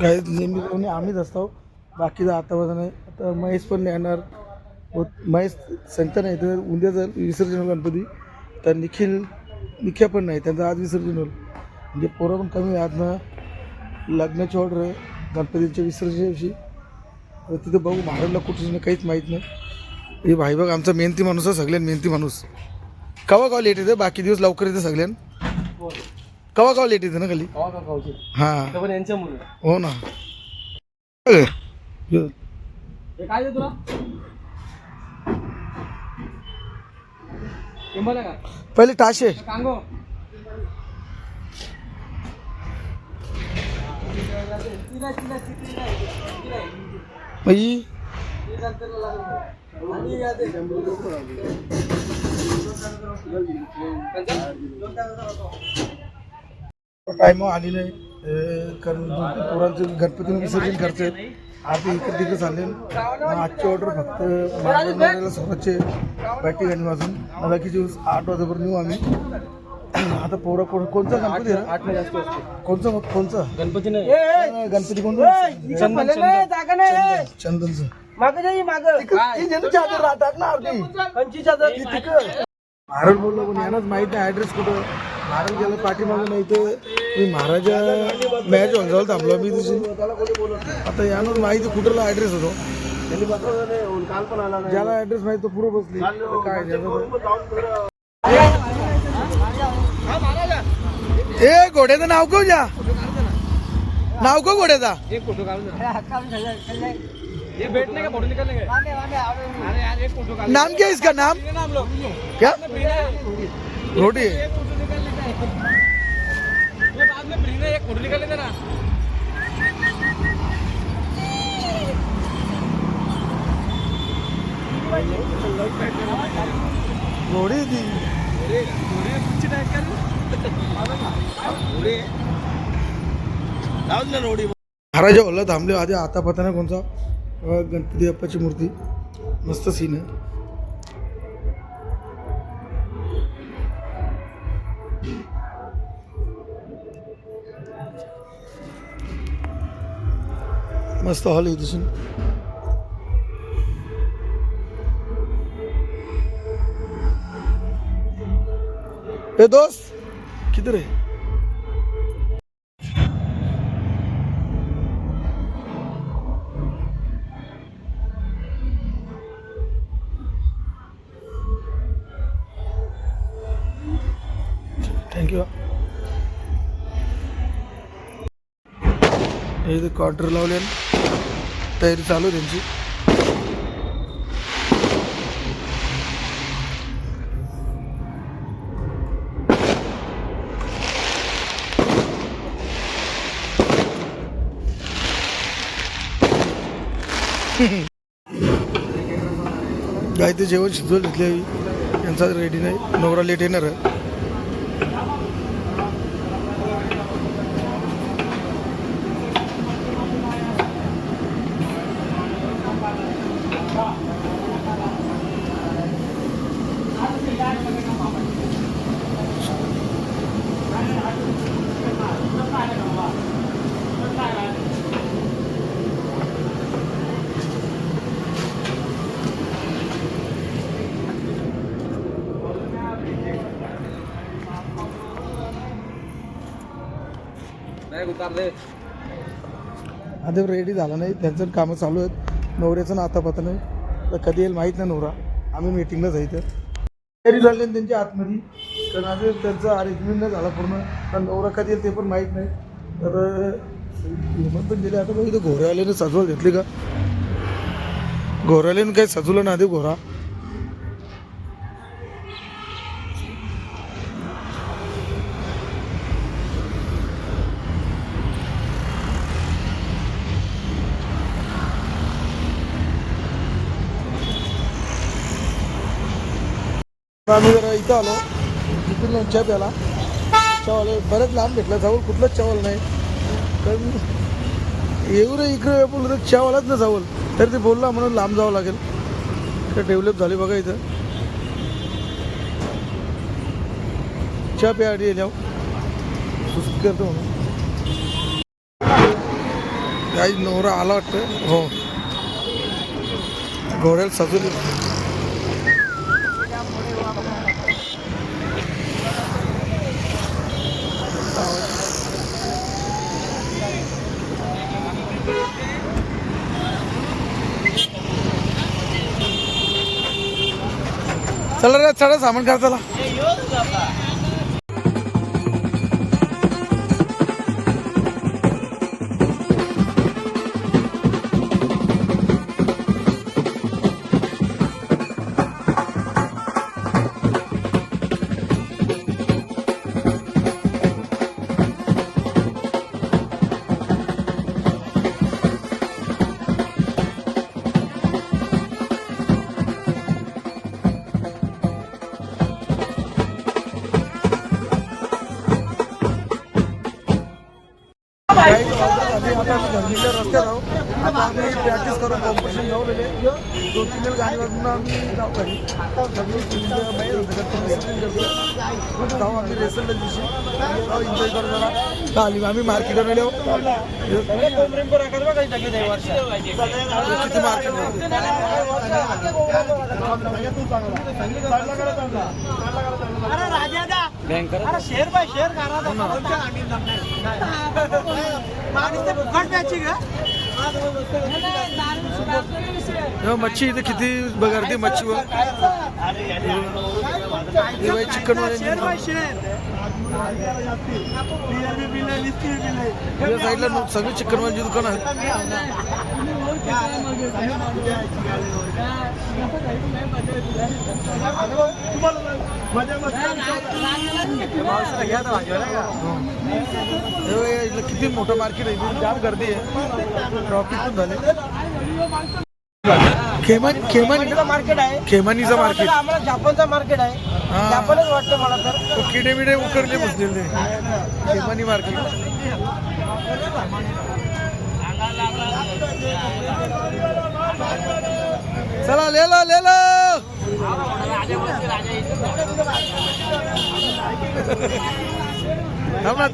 काही नेहमी आम्हीच असतो. बाकीचा आता नाही. आता महेश पण नाही येणार. व महेश संत नाही तर उद्या जर विसर्जन होईल गणपती तर निखिल निख्या पण नाही त्यांचं आज विसर्जन होईल. म्हणजे पोरं पण कमी आहेत ना. लग्नाची ऑर्डर आहे गणपतीच्या विसर्जनाविषयी तिथं बघू महाराजला कुठं नाही काहीच माहीत नाही. हे भाई बघ आमचा मेहनती माणूस आहे सगळ्यात मेहनती माणूस. कवा कवा लेट येतं बाकी दिवस लवकर येतं सगळ्यां कवा कवा लेट येतं ना खाली हां. पण यांच्या मुलं. हो ना. हे. काय दे तुला? किंमत का पहिले टाशे कांगो. मग ही टाइम आली नाही अं, कारण दोन तीन पोरांचं गणपती विसर्जन करते आता इकडे तिकडे चालले मग आजची ऑर्डर फक्त महाराजांना स्वतःचे बॅटी गाणी वाजून बाकीचे दिवस आठ वाजेपर्यंत येऊ आम्ही. आता पोरं कोण कोणचा गणपती आहे? आठ जास्त कोणचा कोणचा? गणपती नाही. गणपती कोणता चंदन चंदन. चंदनचं. माग जाई माग. ती हातात राहतात ना आपली हजार ती तिकडं. महाराज बोललो पण यांनाच माहीत नाही. ऍड्रेस कुठं? महाराज गेला पाठीमागं नाही तर मी महाराजा मॅच जवळ थांबलो मी तशी आता यानंच माहिती कुठला ऍड्रेस होतो? ज्याला ऍड्रेस माहिती तो पुढे बसली. काय ए घोड्याचं नाव को जा? नाव को घोड्याचा? नाम क्या इसका नाम? क्या? रोटी. एक फोटो निकाल लेते ना घोडी कुछ नहीं कर रोडी. महाराजा हल्ला थांबले आधी आता पत्ता कोणचा गणपती बाप्पाची मूर्ती. मस्त सीन आहे. मस्त हॉल आहे दिसून ए दोस्त किधर आहे थँक्यू हे इथे क्वार्टर लावले तयारी चालू त्यांची. काय ते जेवण शिजवून घेतले यांचा रेडी नाही. नवरा लेट येणार आहे. नाही अजून रेडी झाला नाही. त्यांचं कामं चालू आहेत. नवऱ्याचं ना आता पता नाही. तर कधी येईल माहीत नाही नवरा. आम्ही मीटिंगला जायचं तयारी झाली त्यांच्या आतमध्ये. कारण अजून त्यांचं अरेंजमेंट नाही झाला पूर्ण. कारण नवरा कधी येईल ते पण माहीत नाही. तर हेमंत पण गेले. आता बघ इथं घोऱ्यावाल्याने सजवल घेतली का? घोऱ्यावाल्याने काही सजवलं ना आधी घोरा. आम्ही जरा इथं आलो. तिथून जाऊन चहा प्याला चावल बरंच लांब भेटला. जाऊल कुठलंच चावल नाही. कारण येऊ रे इकडे बोललं तर चहावालाच ना चावल तर ते बोलला म्हणून लांब जावं लागेल. तर डेव्हलप झाली बघा इथं. चहा प्या आधी येल्यावर. सुस्त करतो म्हणून. काही नवरा आला वाटतं. हो. घोड्याला आहोत चला रे चढा सामान खा गंगेच्या रस्त्यात आहोत आता आम्ही प्रॅक्टिस करून कॉम्पिटिशन जाऊ दोन तीन वेळ आम्ही जाऊ घरी सगळी जाऊ आम्ही दिवशी जाऊ एन्जॉय करू जरा आम्ही मार्केटवर किती मार्केट अरे शेअर बाय शेअर करा तो फुकट द्यायची का मच्छी इथे किती गर्दी मच्छीवर. हे बाई चिकन वाले साईडला सगळे चिकन वाल्याची दुकान आहेत. हे किती मोठं मार्केट आहे जाम गर्दी आहे. ट्रॉफिक पण झाले. खेमन खेमन मार्केट आहे. खेमानीचं मार्केट. आम्हाला जापानचं मार्केट आहे. जापानच वाटतं मला तर. तो किडे बिडे उकरले बसलेले. खेमानी मार्केट. चला लेला लेला. थांब ना,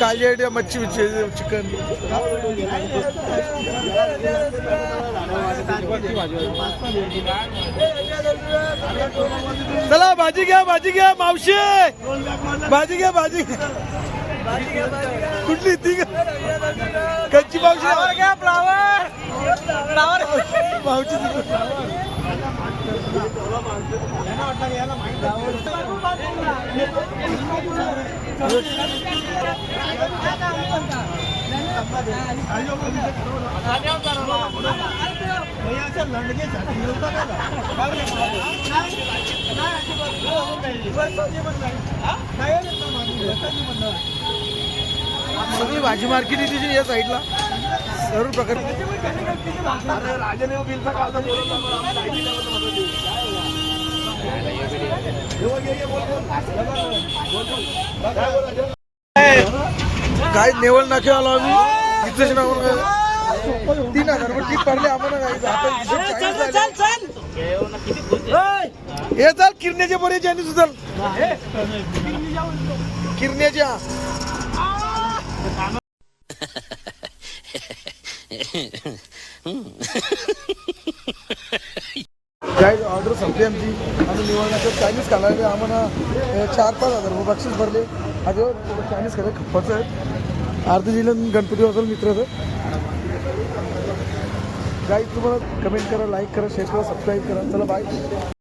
काळजी आयडिया मच्छी बिच्छी चिकन. चला भाजी घ्या भाजी घ्या मावशी. भाजी घ्या भाजी. कुठली ती? कच्ची मावशी घ्या फ्लावर फ्लावर. सगळी भाजी मार्केट आहे तिची या साईडला. सर्व प्रकार. काय नेवल नाके आलो आम्ही. इथेच नाव तीन हजार टीप पडले झाले. हे चाल किरण्याच्या बरेच आणि सुचल किरण्याच्या काय ऑर्डर संपली आमची. आम्ही निवडण्याचं चायनीज खाल्ला आम्हाला चार पाच हजार रुपये बक्षीस भरले. आता चायनीज खाल्लं खप्पाचं आहे. आरती जिल्ह्यात गणपती वाजल मित्राचं काय तुम्हाला कमेंट करा लाईक करा शेअर करा सबस्क्राईब करा. चला बाय